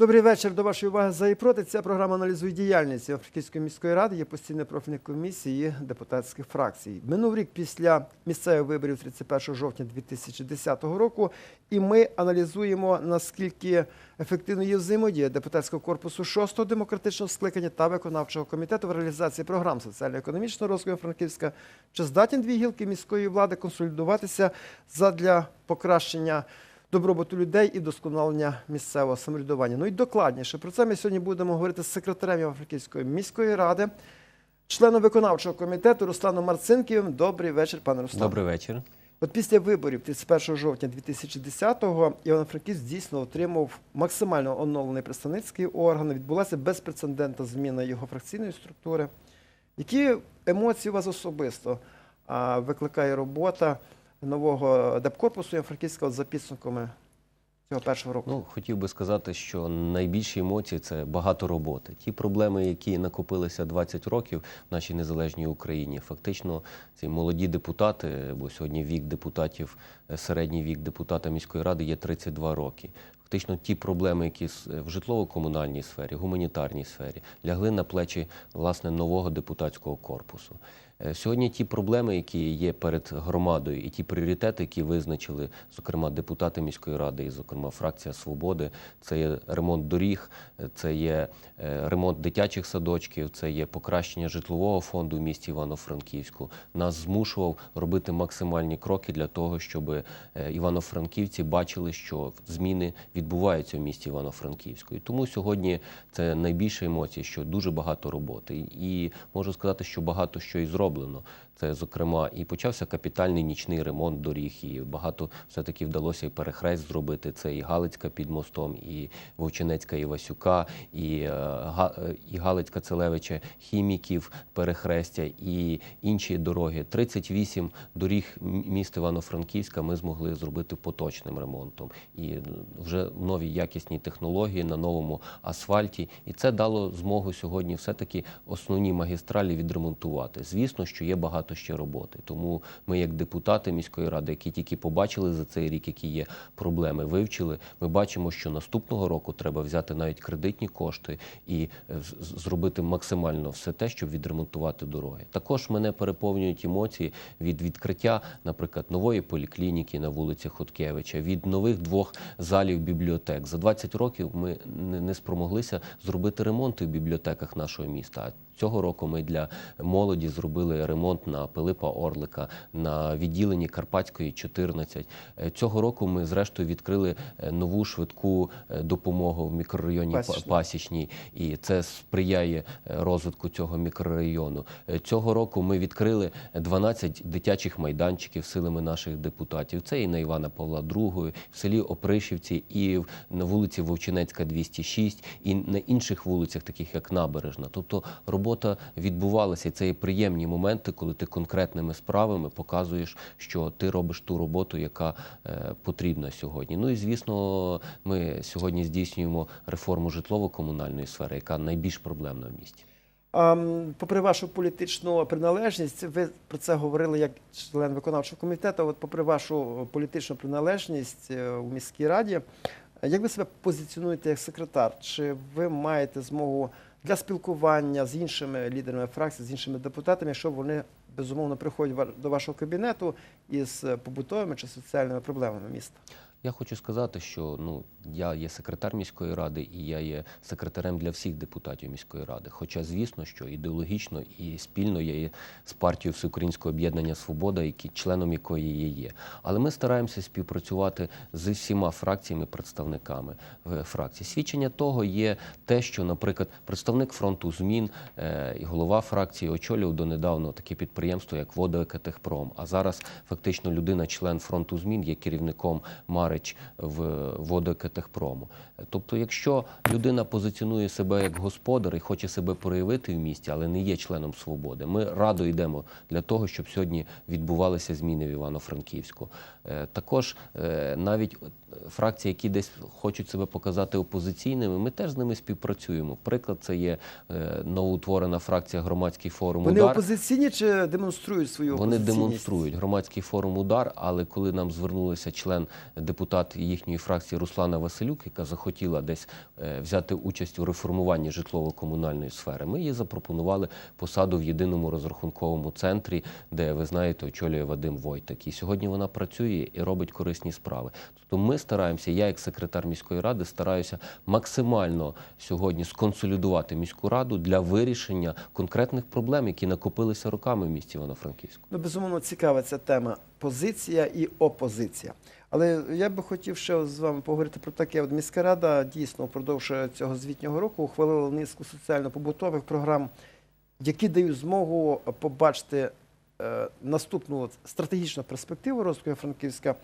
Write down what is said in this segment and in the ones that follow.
Добрий вечір. До вашої уваги за і проти. Ця програма аналізує діяльність Франківської міської ради, є постійні профільні комісії депутатських фракцій. Минув рік після місцевих виборів 31 жовтня 2010 року, і ми аналізуємо наскільки ефективно є взаємодія депутатського корпусу 6-го демократичного скликання та виконавчого комітету в реалізації програм соціально-економічного розвитку Франківська. Чи здатні дві гілки міської влади консолідуватися задля покращення добробуту людей і вдосконалення місцевого самоврядування. Ну і докладніше про це ми сьогодні будемо говорити з секретарем Івано-Франківської міської ради, членом виконавчого комітету Русланом Марцинківим. Добрий вечір, пане Руслан. Добрий вечір. От після виборів 31 жовтня 2010-го Івано-Франківськ дійсно отримав максимально оновлений представницький орган. Відбулася безпрецедентна зміна його фракційної структури. Які емоції у вас особисто викликає робота нового депкорпусу Івано-Франківська за підсумками цього першого року? Ну, хотів би сказати, що найбільші емоції це багато роботи. Ті проблеми, які накопилися 20 років в нашій незалежній Україні, фактично ці молоді депутати, бо сьогодні вік депутатів, е, середній вік депутата міської ради є 32 роки. Фактично ті проблеми, які с- в житлово-комунальній сфері, гуманітарній сфері, лягли на плечі власне нового депутатського корпусу. Е, Сьогодні ті проблеми, які є перед громадою, і ті пріоритети, які визначили, зокрема, депутати міської ради, і, зокрема, фракція Свободи, це є ремонт доріг, е, це є е, ремонт дитячих садочків, це є покращення житлового фонду в місті Івано-Франківську. Нас змушував робити максимальні кроки для того, щоб івано-франківці бачили, що зміни відбуваються в місті Івано-Франківську. І тому сьогодні це найбільша емоція, що дуже багато роботи. І можу сказати, що багато що і зроблено. Це, зокрема, і почався капітальний нічний ремонт доріг, і багато все-таки вдалося і перехрест зробити. Це і Галицька під мостом, і Вовчинецька і Васюка, і, е, е, і Галицька Целевича, хіміків, перехрестя і інші дороги. 38 доріг міста Івано-Франківська ми змогли зробити поточним ремонтом. І вже нові якісні технології на новому асфальті. І це дало змогу сьогодні все-таки основні магістралі відремонтувати. Звісно, що є багато ще роботи. Тому ми, як депутати міської ради, які тільки побачили за цей рік, які є проблеми, вивчили. Ми бачимо, що наступного року треба взяти навіть кредитні кошти і е, зробити максимально все те, щоб відремонтувати дороги. Також мене переповнюють емоції від відкриття, наприклад, нової поліклініки на вулиці Хоткевича, від нових двох залів бібліотек. За 20 років ми не спромоглися зробити ремонти в бібліотеках нашого міста. Цього року ми для молоді зробили ремонт на Пилипа Орлика, на відділенні Карпатської 14. Е, Цього року ми зрештою відкрили е, нову швидку е, допомогу в мікрорайоні Па- Пасічній. І це сприяє розвитку цього мікрорайону. Цього року ми відкрили 12 дитячих майданчиків силами наших депутатів. Це і на Івана Павла II, в селі Опришівці, і на вулиці Вовчинецька, 206, і на інших вулицях, таких як Набережна. Тобто робота відбувалася, і це є приємні моменти, коли ти конкретними справами показуєш, що ти робиш ту роботу, яка е, потрібна сьогодні. Ну і звісно, ми сьогодні здійснюємо реформу житлово-комунальної сфери, яка найбільш проблемна в місті. Попри вашу політичну приналежність, ви про це говорили як член виконавчого комітету. От попри вашу політичну приналежність е, у міській раді, як ви себе позиціонуєте як секретар? Чи ви маєте змогу для спілкування з іншими лідерами фракцій, з іншими депутатами, якщо вони безумовно приходять до вашого кабінету із побутовими чи соціальними проблемами міста? Я хочу сказати, що ну я є секретар міської ради і я є секретарем для всіх депутатів міської ради. Хоча, звісно, що ідеологічно і спільно я є з партією Всеукраїнського об'єднання Свобода, які членом якої я є. Але ми стараємося співпрацювати з всіма фракціями, представниками е, фракцій. Свідчення того є те, що, наприклад, представник фронту змін е, і голова фракції очолював донедавна таке підприємство, як Водоекотехпром. А зараз фактично людина, член фронту змін, є керівником Марич в Водоекотехпрому. Тобто, якщо людина позиціонує себе як господар і хоче себе проявити в місті, але не є членом свободи, ми радо йдемо для того, щоб сьогодні відбувалися зміни в Івано-Франківську. Е, Також е, навіть фракції, які десь хочуть себе показати опозиційними, ми теж з ними співпрацюємо. Приклад це є е, новоутворена фракція громадський форум Вони Удар. опозиційні чи демонструють свою Вони демонструють громадський форум удар, але коли нам звернулися член депутат їхньої фракції Руслана Василюк, яка захотіла десь е, взяти участь у реформуванні житлово-комунальної сфери. Ми їй запропонували посаду в єдиному розрахунковому центрі, де ви знаєте, очолює Вадим Войтак. І сьогодні вона працює і робить корисні справи. Тобто ми стараємося, я як секретар міської ради стараюся максимально сьогодні сконсолідувати міську раду для вирішення конкретних проблем, які накопилися роками в місті Івано-Франківську. Ну, безумовно, цікава ця тема позиція і опозиція. Але я би хотів ще з вами поговорити про таке. От міська рада дійсно впродовж цього звітнього року ухвалила низку соціально-побутових програм, які дають змогу побачити е, наступну от стратегічну перспективу розвитку Франківська,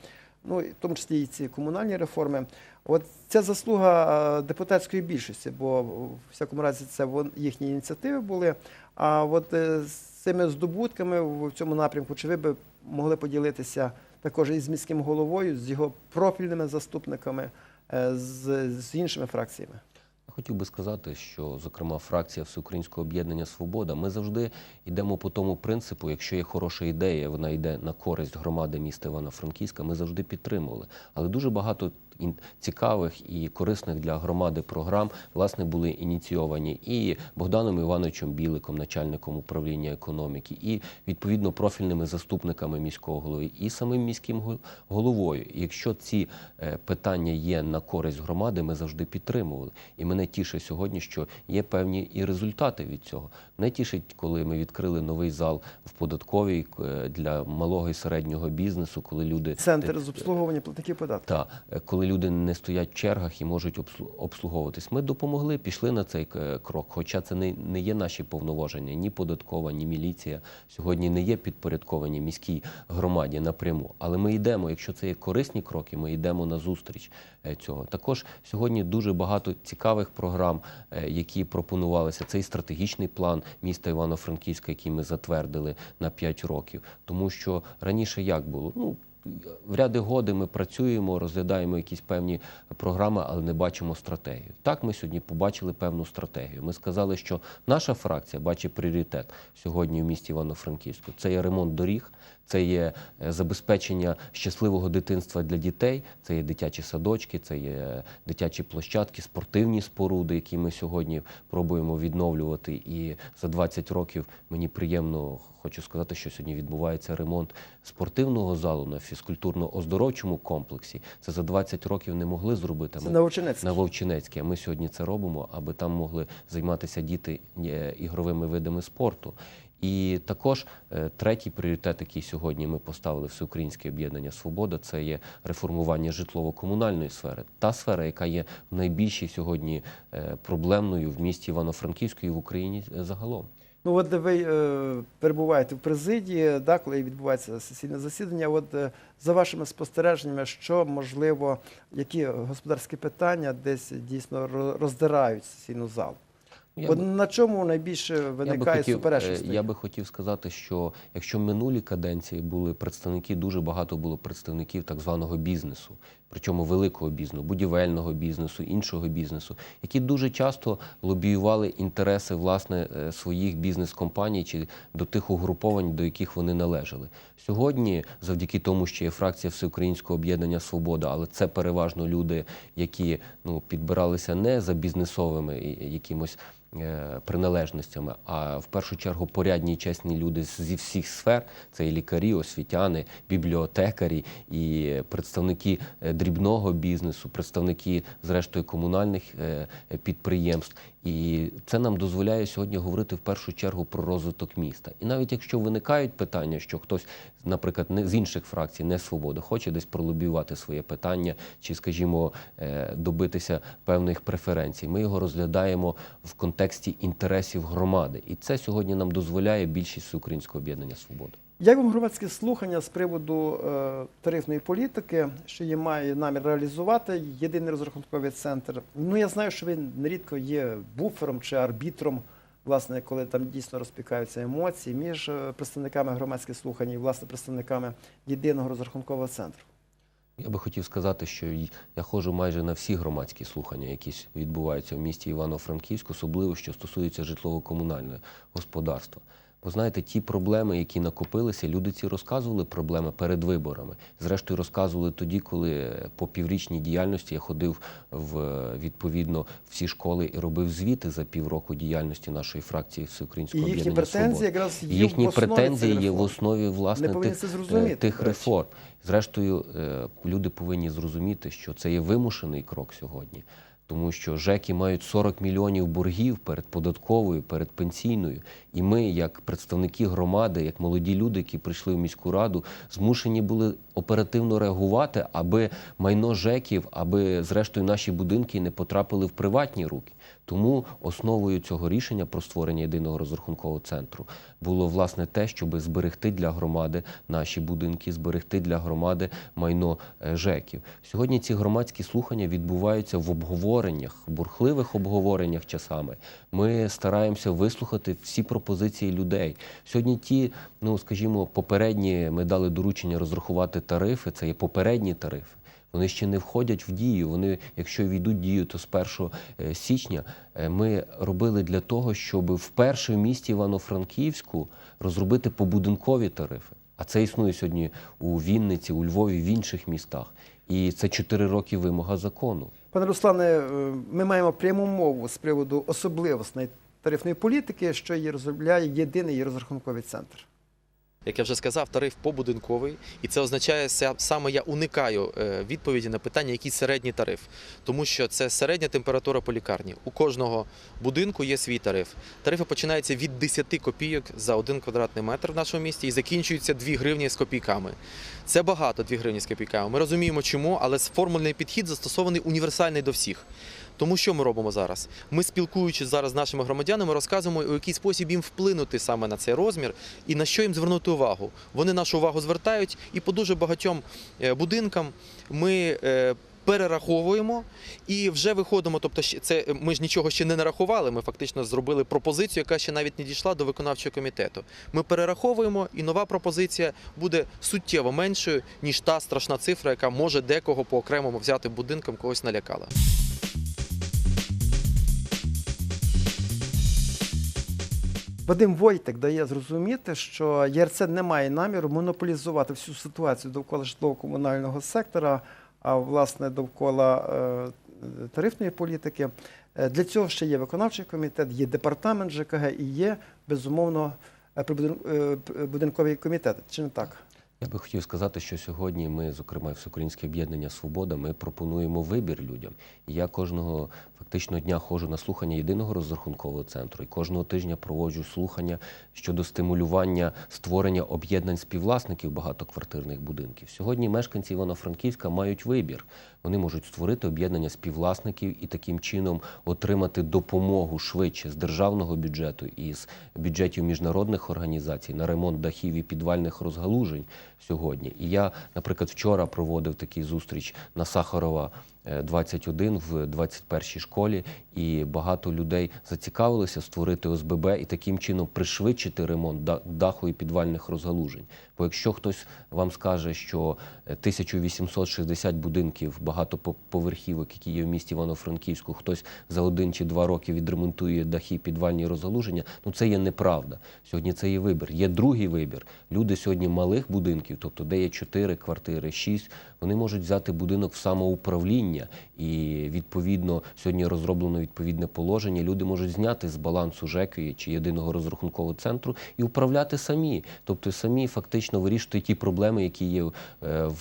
ну в тому числі і ці комунальні реформи. От це заслуга е, депутатської більшості, бо в всякому разі це їхні ініціативи були. А от е, з цими здобутками в цьому напрямку, чи ви би могли поділитися також із міським головою, з його профільними заступниками, е, з, з іншими фракціями? Я хотів би сказати, що, зокрема, фракція Всеукраїнського об'єднання Свобода, ми завжди йдемо по тому принципу, якщо є хороша ідея, вона йде на користь громади міста Івано-Франківська, ми завжди підтримували. Але дуже багато цікавих і корисних для громади програм власне були ініційовані і Богданом Івановичем Біликом, начальником управління економіки, і відповідно профільними заступниками міського голови, і самим міським головою. Якщо ці е, питання є на користь громади, ми завжди підтримували. І мене тішить сьогодні, що є певні і результати від цього. Мене тішить, коли ми відкрили новий зал в податковій е, для малого і середнього бізнесу, коли люди Центр з обслуговування платників податків. та е, коли люди не стоять в чергах і можуть обслу- обслуговуватись. Ми допомогли, пішли на цей е, крок. Хоча це не, не є наші повноваження, ні податкова, ні міліція сьогодні не є підпорядковані міській громаді напряму. Але ми йдемо. Якщо це є корисні кроки, ми йдемо на зустріч цього. Також сьогодні дуже багато цікавих програм, які пропонувалися. Цей стратегічний план міста Івано-Франківська, який ми затвердили на 5 років. Тому що раніше як було? Ну в ряди годи ми працюємо, розглядаємо якісь певні програми, але не бачимо стратегію. Так, ми сьогодні побачили певну стратегію. Ми сказали, що наша фракція бачить пріоритет сьогодні в місті Івано-Франківську. Це є ремонт доріг, це є е, забезпечення щасливого дитинства для дітей, це є дитячі садочки, це є дитячі площадки, спортивні споруди, які ми сьогодні пробуємо відновлювати. І за 20 років мені приємно хочу сказати, що сьогодні відбувається ремонт спортивного залу на фізкультурно-оздоровчому комплексі. Це за 20 років не могли зробити. Це Ми на Вовчинецькій. на Вовчинецькій. А ми сьогодні це робимо, аби там могли займатися діти е, ігровими видами спорту. І також е, третій пріоритет, який сьогодні ми поставили Всеукраїнське об'єднання Свобода, це є реформування житлово-комунальної сфери. Та сфера, яка є найбільшій сьогодні е, проблемною в місті Івано-Франківську і в Україні е, загалом. Ну, от ви перебуваєте в президії, да, коли відбувається сесійне засідання. От за вашими спостереженнями, що можливо, які господарські питання десь дійсно ро- роздирають сесійну залу? Я От би- на чому найбільше виникає хотів, е, я би хотів сказати, що якщо минулі каденції були представники, дуже багато було представників так званого бізнесу, причому великого бізнесу, будівельного бізнесу, іншого бізнесу, які дуже часто лобіювали інтереси власне е, своїх бізнес-компаній чи до тих угруповань, до яких вони належали. Сьогодні, завдяки тому, що є фракція Всеукраїнського об'єднання Свобода, але це переважно люди, які ну підбиралися не за бізнесовими якимось приналежностями, а в першу чергу порядні і чесні люди зі всіх сфер. Це і лікарі, освітяни, бібліотекарі, і представники е, дрібного бізнесу, представники зрештою комунальних е, е, підприємств. І це нам дозволяє сьогодні говорити в першу чергу про розвиток міста. І навіть якщо виникають питання, що хтось, наприклад, не з інших фракцій, не свобода, хоче десь пролобіювати своє питання, чи, скажімо, е, добитися певних преференцій, ми його розглядаємо в контексті інтересів громади. І це сьогодні нам дозволяє більшість українського об'єднання свобода. Як вам громадські слухання з приводу е, тарифної політики, що її має намір реалізувати єдиний розрахунковий центр? Ну я знаю, що ви нерідко є буфером чи арбітром, власне, коли там дійсно розпікаються емоції між е, представниками громадських слухань і власне представниками єдиного розрахункового центру. Я би хотів сказати, що я ходжу майже на всі громадські слухання, які відбуваються в місті Івано-Франківську, особливо що стосується житлово-комунального господарства. Бо знаєте, ті проблеми, які накопилися, люди ці розказували проблеми перед виборами. Зрештою, розказували тоді, коли по піврічній діяльності я ходив в відповідно всі школи і робив звіти за півроку діяльності нашої фракції Всеукраїнського їхні об'єднання претензії якраз є Їхні в основі претензії є в основі власне тих, е, тих реформ. Зрештою, е, люди повинні зрозуміти, що це є вимушений крок сьогодні. Тому що ЖЕКи мають 40 мільйонів боргів перед податковою, перед пенсійною. І ми, як представники громади, як молоді люди, які прийшли в міську раду, змушені були оперативно реагувати, аби майно ЖЕКів, аби зрештою наші будинки не потрапили в приватні руки. Тому основою цього рішення про створення єдиного розрахункового центру було власне те, щоб зберегти для громади наші будинки, зберегти для громади майно е, ЖЕКів. Сьогодні ці громадські слухання відбуваються в обговореннях, бурхливих обговореннях часами. Ми стараємося вислухати всі пропозиції людей. Сьогодні ті, ну скажімо, попередні ми дали доручення розрахувати тарифи. Це є попередні тарифи. Вони ще не входять в дію. Вони, якщо війдуть дію, то з 1 січня Е, ми робили для того, щоб вперше в місті Івано-Франківську розробити побудинкові тарифи. А це існує сьогодні у Вінниці, у Львові, в інших містах. І це 4 роки вимога закону. Пане Руслане, е, ми маємо пряму мову з приводу особливостей тарифної політики, що її розробляє єдиний розрахунковий центр. Як я вже сказав, тариф побудинковий, і це означає ся- саме я уникаю е, відповіді на питання, який середній тариф, тому що це середня температура по лікарні. У кожного будинку є свій тариф. Тарифи починаються від 10 копійок за один квадратний метр в нашому місті і закінчуються 2 гривні з копійками. Це багато 2 гривні з копійками. Ми розуміємо, чому, але формульний підхід застосований універсальний до всіх. Тому що ми робимо зараз? Ми спілкуючись зараз з нашими громадянами, розказуємо, у який спосіб їм вплинути саме на цей розмір і на що їм звернути увагу. Вони нашу увагу звертають, і по дуже багатьом е, будинкам ми. е, Перераховуємо і вже виходимо. Тобто, це ми ж нічого ще не нарахували. Ми фактично зробили пропозицію, яка ще навіть не дійшла до виконавчого комітету. Ми перераховуємо, і нова пропозиція буде суттєво меншою ніж та страшна цифра, яка може декого по окремому взяти будинком когось налякала. Вадим Войтик дає зрозуміти, що ЄРЦ не має наміру монополізувати всю ситуацію довкола житлово-комунального сектора, а власне довкола е, тарифної політики. Е, Для цього ще є виконавчий комітет, є департамент ЖКГ і є безумовно е, будинковий комітет. Чи не так? Я би хотів сказати, що сьогодні ми, зокрема, Всеукраїнське об'єднання Свобода, ми пропонуємо вибір людям. Я кожного фактично дня ходжу на слухання єдиного розрахункового центру і кожного тижня проводжу слухання щодо стимулювання створення об'єднань співвласників багатоквартирних будинків. Сьогодні мешканці Івано-Франківська мають вибір. Вони можуть створити об'єднання співвласників і таким чином отримати допомогу швидше з державного бюджету і з бюджетів міжнародних організацій на ремонт дахів і підвальних розгалужень сьогодні. І я, наприклад, вчора проводив такий зустріч на Сахарова. Е, 21 в 21 школі, і багато людей зацікавилися створити ОСББ і таким чином пришвидшити ремонт даху і підвальних розгалужень. Бо якщо хтось вам скаже, що е, 1860 будинків багатоповерхівок, які є в місті Івано-Франківську, хтось за один чи два роки відремонтує дахи, підвальні розгалуження, ну це є неправда. Сьогодні це є вибір. Є другий вибір. Люди сьогодні малих будинків, тобто де є 4 квартири, 6, вони можуть взяти будинок в самоуправління, і відповідно сьогодні розроблено відповідне положення. Люди можуть зняти з балансу ЖЕКу чи єдиного розрахункового центру і управляти самі, тобто самі фактично вирішують ті проблеми, які є е,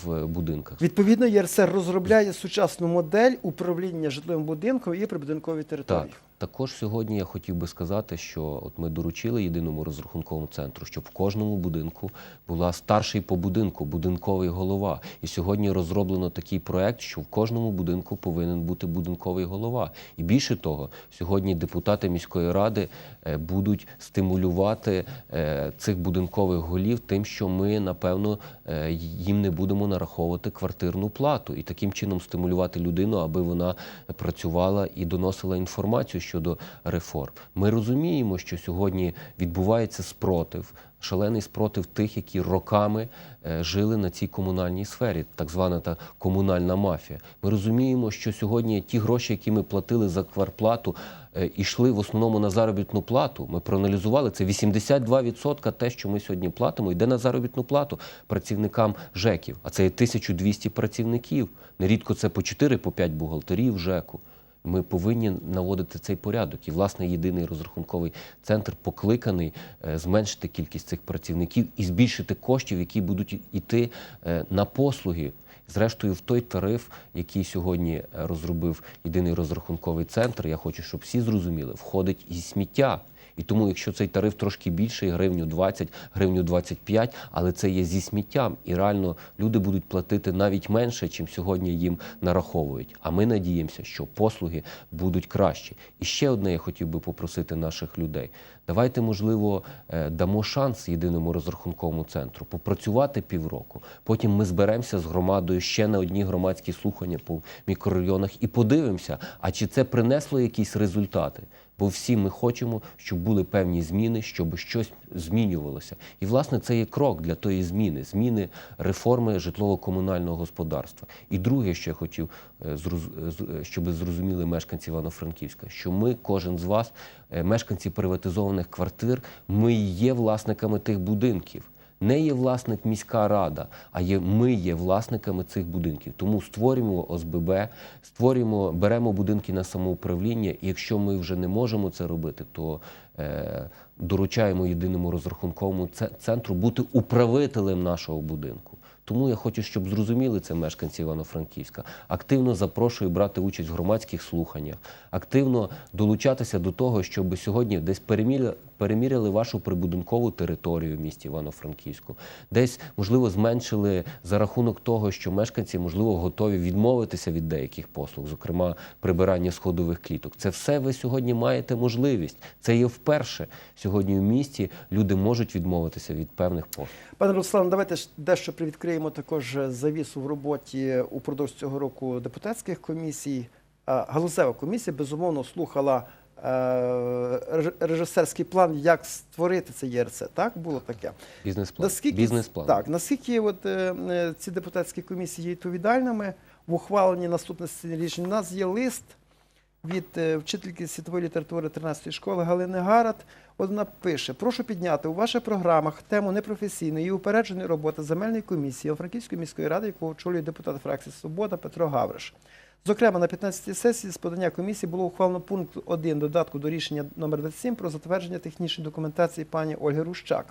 в будинках. Відповідно, ЄРСР розробляє сучасну модель управління житловим будинком і прибудинковою територією. Так, також сьогодні я хотів би сказати, що от ми доручили єдиному розрахунковому центру, щоб в кожному будинку була старший по будинку, будинковий голова. І сьогодні розроблено такий проект, що в кожному будинку повинен бути будинковий голова. І більше того, сьогодні депутати міської ради е, будуть стимулювати е, цих будинкових голів тим, що ми напевно е, їм не будемо нараховувати квартирну плату і таким чином стимулювати людину, аби вона працювала і доносила інформацію щодо реформ. Ми розуміємо, що сьогодні відбувається спротив, шалений спротив тих, які роками е, жили на цій комунальній сфері, так звана та комунальна мафія. Ми розуміємо, що сьогодні ті гроші, які ми платили за кварплату, е, йшли в основному на заробітну плату. Ми проаналізували це 82% те, що ми сьогодні платимо, йде на заробітну плату працівникам ЖЕКів. А це є 1200 працівників. Нерідко це по 4 по 5 бухгалтерів ЖЕКу. Ми повинні наводити цей порядок. І, власне, єдиний розрахунковий центр покликаний е, зменшити кількість цих працівників і збільшити коштів, які будуть йти е, на послуги. Зрештою, в той тариф, який сьогодні е, розробив єдиний розрахунковий центр, я хочу, щоб всі зрозуміли, входить і сміття. І тому, якщо цей тариф трошки більший, гривню 20, гривню 25, але це є зі сміттям, і реально люди будуть платити навіть менше, чим сьогодні їм нараховують. А ми надіємося, що послуги будуть кращі. І ще одне я хотів би попросити наших людей. Давайте, можливо, е, дамо шанс єдиному розрахунковому центру попрацювати півроку. Потім ми зберемося з громадою ще на одні громадські слухання по мікрорайонах і подивимося, а чи це принесло якісь результати. Бо всі ми хочемо, щоб були певні зміни, щоб щось змінювалося. І, власне, це є крок для тої зміни, зміни реформи житлово-комунального господарства. І друге, що я хотів, е, е, щоб зрозуміли мешканці Івано-Франківська, що ми, кожен з вас, мешканці приватизованих квартир, ми є власниками тих будинків. Не є власник міська рада, а є ми є власниками цих будинків. Тому створюємо ОСББ, створюємо, беремо будинки на самоуправління. І якщо ми вже не можемо це робити, то е, доручаємо єдиному розрахунковому центру бути управителем нашого будинку. Тому я хочу, щоб зрозуміли це мешканці Івано-Франківська. Активно запрошую брати участь в громадських слуханнях, активно долучатися до того, щоб сьогодні десь переміряли, переміряли вашу прибудинкову територію в місті Івано-Франківську, десь можливо зменшили за рахунок того, що мешканці можливо готові відмовитися від деяких послуг, зокрема прибирання сходових кліток. Це все ви сьогодні маєте можливість. Це є вперше сьогодні в місті. Люди можуть відмовитися від певних послуг. Пане Руслан, давайте дещо привідкриємо також завісу в роботі упродовж цього року депутатських комісій. Галузева комісія безумовно слухала режисерський план, як створити це ЄРЦ. Так було таке. Бізнес-план. Наскільки Бізнес-план. так, наскільки от, е, е, ці депутатські комісії є відповідальними в ухваленні наступних рішень? У нас є лист від е, вчительки світової літератури 13-ї школи Галини Гарат. Вона пише: прошу підняти у ваших програмах тему непрофесійної і упередженої роботи земельної комісії Франківської міської ради, яку очолює депутат фракції Свобода Петро Гавриш. Зокрема, на 15-й сесії з подання комісії було ухвалено пункт 1 додатку до рішення номер 27 про затвердження технічної документації пані Ольги Рущак.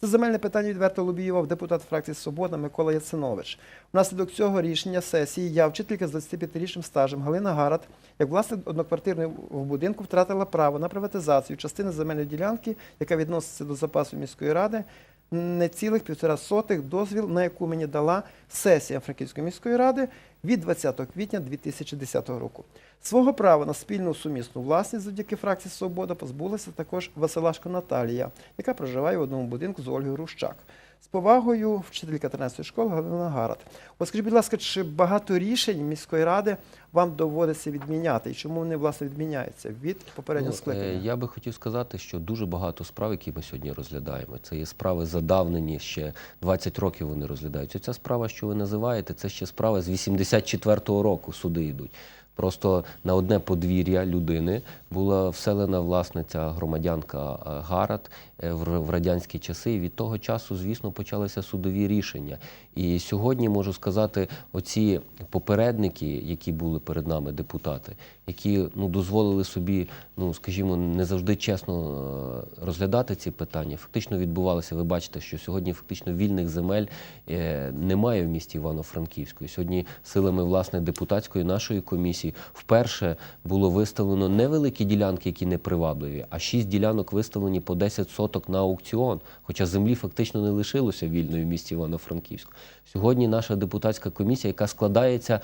Це земельне питання відверто лобіював депутат фракції Свобода Микола Яцинович. Внаслідок цього рішення сесії я, вчителька з 25-річним стажем Галина Гарат, як власник одноквартирної будинку, втратила право на приватизацію частини земельної ділянки, яка відноситься до запасу міської ради, не цілих півтора сотих дозвіл, на яку мені дала сесія Франківської міської ради від 20 квітня 2010 року. Свого права на спільну сумісну власність завдяки фракції Свобода позбулася також Василашка Наталія, яка проживає в одному будинку з Ольгою Рущак. З повагою вчителька 13 школи Галина Гарат. От скажіть, будь ласка, чи багато рішень міської ради вам доводиться відміняти? І чому вони власне відміняються від попереднього Ну, скликання? е, Я би хотів сказати, що дуже багато справ, які ми сьогодні розглядаємо, це є справи задавнені ще 20 років. Вони розглядаються. Ця справа, що ви називаєте, це ще справа з 84-го року. Суди йдуть. Просто на одне подвір'я людини була вселена власниця громадянка е, Гарат е, в радянські часи. І від того часу, звісно, почалися судові рішення. І сьогодні можу сказати, оці попередники, які були перед нами, депутати, які ну дозволили собі, ну скажімо, не завжди чесно е, розглядати ці питання. Фактично відбувалося. Ви бачите, що сьогодні фактично вільних земель е, немає в місті Івано-Франківську. Сьогодні силами власне депутатської нашої комісії вперше було виставлено невеликі ділянки, які не привабливі, а шість ділянок виставлені по 10 соток на аукціон. Хоча землі фактично не лишилося вільної в місті Івано-Франківську. Сьогодні наша депутатська комісія, яка складається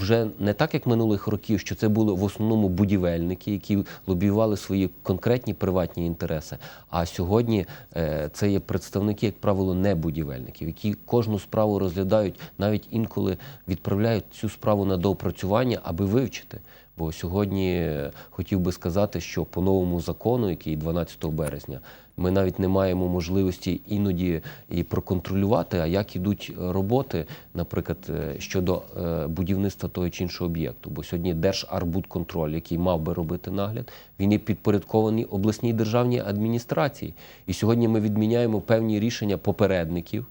вже не так, як минулих років, що це були в основному будівельники, які лобіювали свої конкретні приватні інтереси. А сьогодні е, це є представники, як правило, не будівельників, які кожну справу розглядають, навіть інколи відправляють цю справу на доопрацювання, аби вивчити. Бо сьогодні е, хотів би сказати, що по новому закону, який 12 березня, ми навіть не маємо можливості іноді і проконтролювати, а як ідуть роботи, наприклад, е, щодо е, будівництва того чи іншого об'єкту. Бо сьогодні Держарбудконтроль, який мав би робити нагляд, він є підпорядкований обласній державній адміністрації. І сьогодні ми відміняємо певні рішення попередників.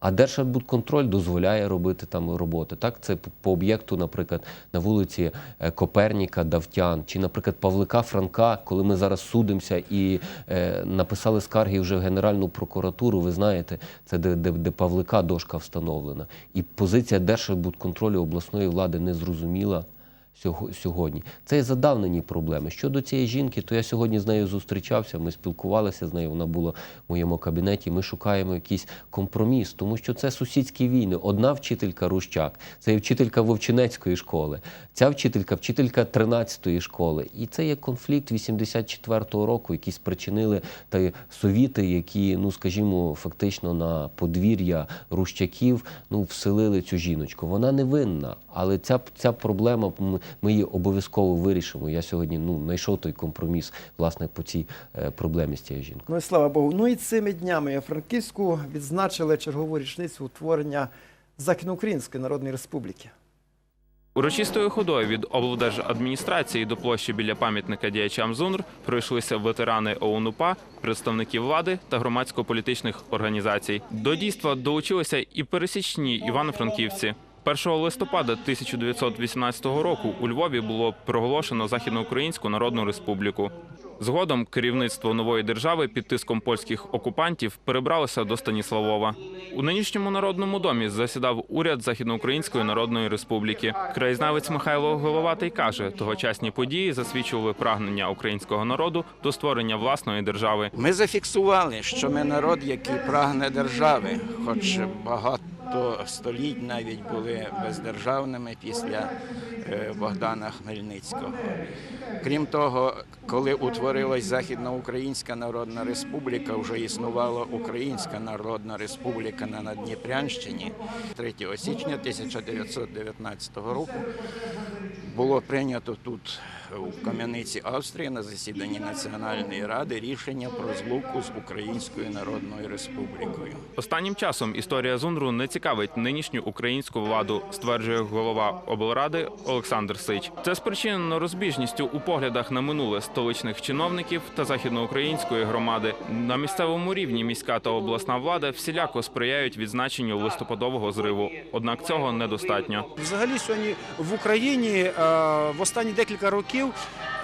А Держарбудконтроль дозволяє робити там роботи. Так, це по- об'єкту, наприклад, на вулиці е, Коперніка, Давтян, чи, наприклад, Павлика Франка, коли ми зараз судимося і е, написали скарги вже в Генеральну прокуратуру. Ви знаєте, це де, де, де Павлика дошка встановлена. І позиція Держарбудконтролю обласної влади не зрозуміла сьогодні. Це є задавнені проблеми. Щодо цієї жінки, то я сьогодні з нею зустрічався, ми спілкувалися з нею, вона була в моєму кабінеті. Ми шукаємо якийсь компроміс, тому що це сусідські війни. Одна вчителька Рущак, це є вчителька Вовчинецької школи, ця вчителька вчителька 13-ї школи. І це є конфлікт 84-го року, який спричинили та совіти, які, ну скажімо, фактично на подвір'я Рущаків ну, вселили цю жіночку. Вона не винна, але ця, ця проблема ми, її обов'язково вирішимо. Я сьогодні ну, знайшов той компроміс власне по цій е, проблемі з цією жінкою. Ну і слава Богу. Ну і цими днями Франківську відзначили чергову річницю утворення Західноукраїнської Народної Республіки. Урочистою ходою від облдержадміністрації до площі біля пам'ятника діячам ЗУНР пройшлися ветерани ОУН-УПА, представники влади та громадсько-політичних організацій. До дійства долучилися і пересічні івано-франківці. 1 листопада 1918 року у Львові було проголошено Західноукраїнську Народну Республіку. Згодом керівництво нової держави під тиском польських окупантів перебралося до Станіславова. У нинішньому народному домі засідав уряд Західноукраїнської Народної Республіки. Краєзнавець Михайло Головатий каже, тогочасні події засвідчували прагнення українського народу до створення власної держави. Ми зафіксували, що ми народ, який прагне держави, хоч багато століть навіть були бездержавними після е, Богдана Хмельницького. Крім того, коли утворилась Західноукраїнська Народна Республіка, вже існувала Українська Народна Республіка на Надніпрянщині. 3 січня 1919 року було прийнято тут у Кам'яниці Австрії на засіданні Національної ради рішення про злуку з Українською Народною Республікою. Останнім часом історія ЗУНРу не цікавить нинішню українську владу, стверджує голова облради Олександр Сич. Це спричинено розбіжністю у поглядах на минуле столичних чиновників та західноукраїнської громади. На місцевому рівні міська та обласна влада всіляко сприяють відзначенню листопадового зриву. Однак цього недостатньо. Взагалі сьогодні в Україні е, в останні декілька років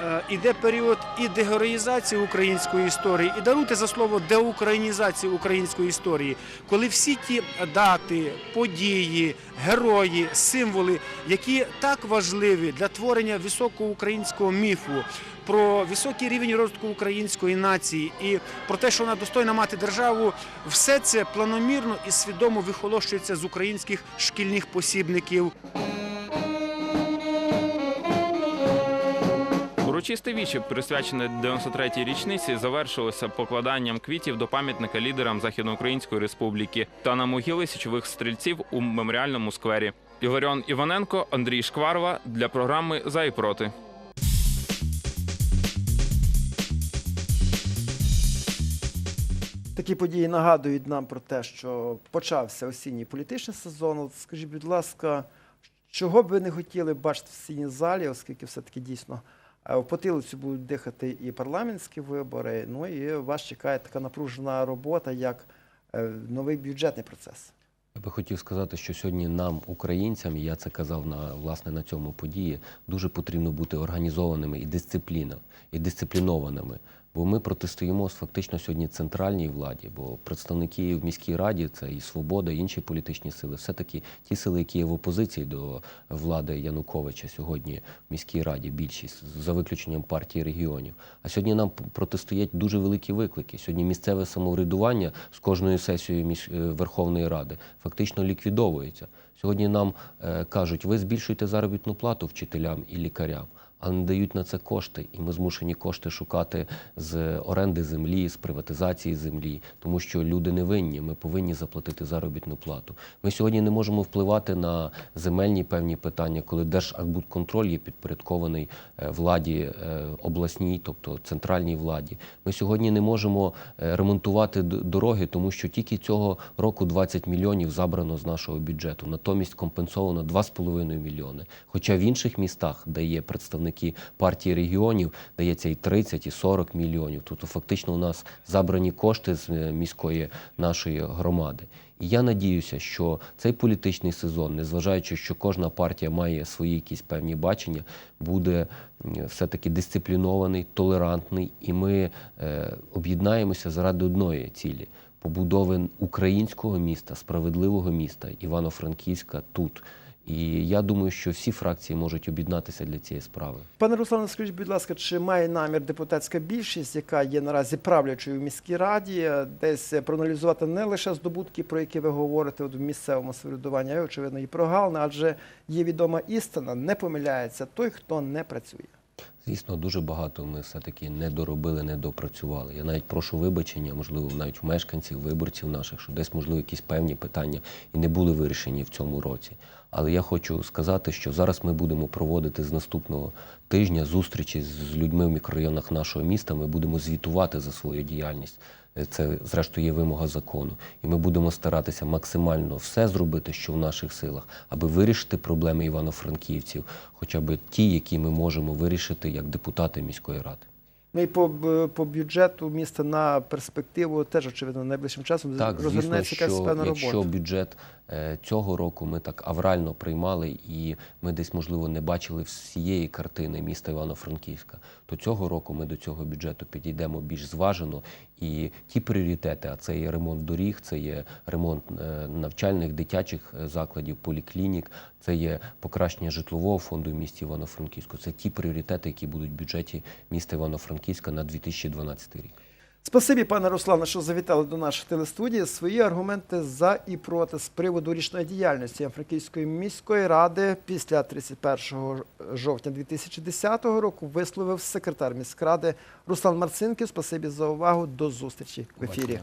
е, іде період і дегероїзації української історії, і даруйте за слово деукраїнізації української історії, коли всі ті дати, події, герої, символи, які так важливі для творення високого українського міфу. Про високий рівень розвитку української нації і про те, що вона достойна мати державу, все це планомірно і свідомо вихолощується з українських шкільних посібників. Урочисте віче, присвячене 93-й річниці, завершилося покладанням квітів до пам'ятника лідерам Західноукраїнської республіки та на могили січових стрільців у меморіальному сквері. Ігорьон Іваненко, Андрій Шкварова для програми За і проти. Такі події нагадують нам про те, що почався осінній політичний сезон. От скажіть, будь ласка, чого б ви не хотіли бачити в сіній залі, оскільки все-таки дійсно е, в потилицю будуть дихати і парламентські вибори, ну і вас чекає така напружена робота, як е, новий бюджетний процес. Я би хотів сказати, що сьогодні нам, українцям, я це казав на власне на цьому події, дуже потрібно бути організованими і дисципліна, і дисциплінованими. Бо ми протистоїмо фактично сьогодні центральній владі, бо представники в міській раді це і свобода, і інші політичні сили, все таки ті сили, які є в опозиції до влади Януковича сьогодні в міській раді, більшість за виключенням партії регіонів. А сьогодні нам протистоять дуже великі виклики. Сьогодні місцеве самоврядування з кожною сесією е, Верховної Ради фактично ліквідовується. Сьогодні нам е, кажуть, ви збільшуєте заробітну плату вчителям і лікарям, а не дають на це кошти. І ми змушені кошти шукати з оренди землі, з приватизації землі, тому що люди не винні. Ми повинні заплатити заробітну плату. Ми сьогодні не можемо впливати на земельні певні питання, коли Держархбудконтроль є підпорядкований е, владі е, обласній, тобто центральній владі. Ми сьогодні не можемо е, ремонтувати дороги, тому що тільки цього року 20 мільйонів забрано з нашого бюджету. Натомість компенсовано 2,5 мільйони. Хоча в інших містах, де є представники партії регіонів, дається і 30, і 40 мільйонів. Тобто фактично у нас забрані кошти з е, міської нашої громади. І я надіюся, що цей політичний сезон, незважаючи, що кожна партія має свої якісь певні бачення, буде все-таки дисциплінований, толерантний, і ми е, об'єднаємося заради одної цілі побудови українського міста, справедливого міста Івано-Франківська тут. І я думаю, що всі фракції можуть об'єднатися для цієї справи. Пане Руслане, скажіть, будь ласка, чи має намір депутатська більшість, яка є наразі правлячою в міській раді, десь проаналізувати не лише здобутки, про які ви говорите от в місцевому самоврядуванні, а й, очевидно, і прогалини, адже є відома істина, не помиляється той, хто не працює. Звісно, дуже багато ми все-таки не доробили, не допрацювали. Я навіть прошу вибачення, можливо, навіть в мешканців, виборців наших, що десь, можливо, якісь певні питання і не були вирішені в цьому році. Але я хочу сказати, що зараз ми будемо проводити з наступного тижня зустрічі з людьми в мікрорайонах нашого міста. Ми будемо звітувати за свою діяльність. Е, Це, зрештою, є вимога закону. І ми будемо старатися максимально все зробити, що в наших силах, аби вирішити проблеми івано-франківців, хоча б ті, які ми можемо вирішити як депутати міської ради. Ну і по, по бюджету міста на перспективу теж, очевидно, найближчим часом Так, розгорнеться якась певна робота. якщо бюджет цього року ми так аврально приймали, і ми десь, можливо, не бачили всієї картини міста Івано-Франківська, то цього року ми до цього бюджету підійдемо більш зважено. І ті пріоритети, а це є ремонт доріг, це є ремонт е, навчальних дитячих е, закладів, поліклінік, це є покращення житлового фонду в місті Івано-Франківську. Це ті пріоритети, які будуть в бюджеті міста Івано-Франківська на 2012 рік. Спасибі, пане Руслане, що завітали до нашої телестудії. Свої аргументи за і проти з приводу річної діяльності Африканської міської ради після 31 жовтня 2010 року висловив секретар міськради Руслан Марцинків. Спасибі за увагу. До зустрічі в ефірі.